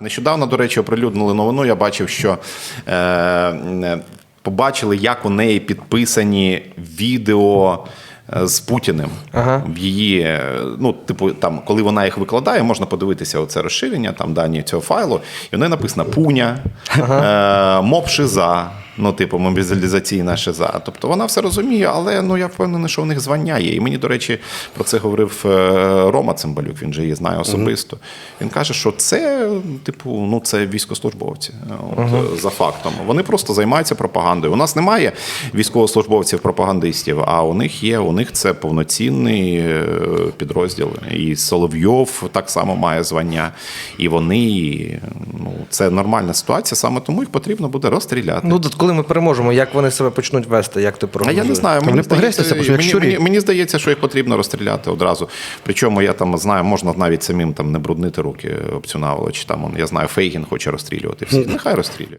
Нещодавно, до речі, оприлюднили новину. Я бачив, що е, е, побачили, як у неї підписані відео. е, З Путіним Ага. в її, е, ну, типу, там, коли вона їх викладає, можна подивитися оце розширення, там дані цього файлу, і в неї написано Пуня, е, МОП Шиза, ну, типу, мобілізаційна шиза. Тобто вона все розуміє, але ну я впевнений, що у них звання є. І мені, до речі, про це говорив е, Рома Цимбалюк, він же її знає особисто. Він каже, що це, типу, ну це військовослужбовці е, от, е, за фактом. Вони просто займаються пропагандою. У нас немає військовослужбовців пропагандистів, а у них є. У них це повноцінний підрозділ. І Соловйов так само має звання. І вони ну це нормальна ситуація. Саме тому їх потрібно буде розстріляти. Ну, коли ми переможемо, як вони себе почнуть вести, як ти А я не знаю, мені здається, мені, як мені, мені, мені здається, що їх потрібно розстріляти одразу. Причому я там знаю, можна навіть самим там не бруднити руки об цю наволоч. Там он, я знаю, Фейгін хоче розстрілювати всіх. Нехай розстрілює.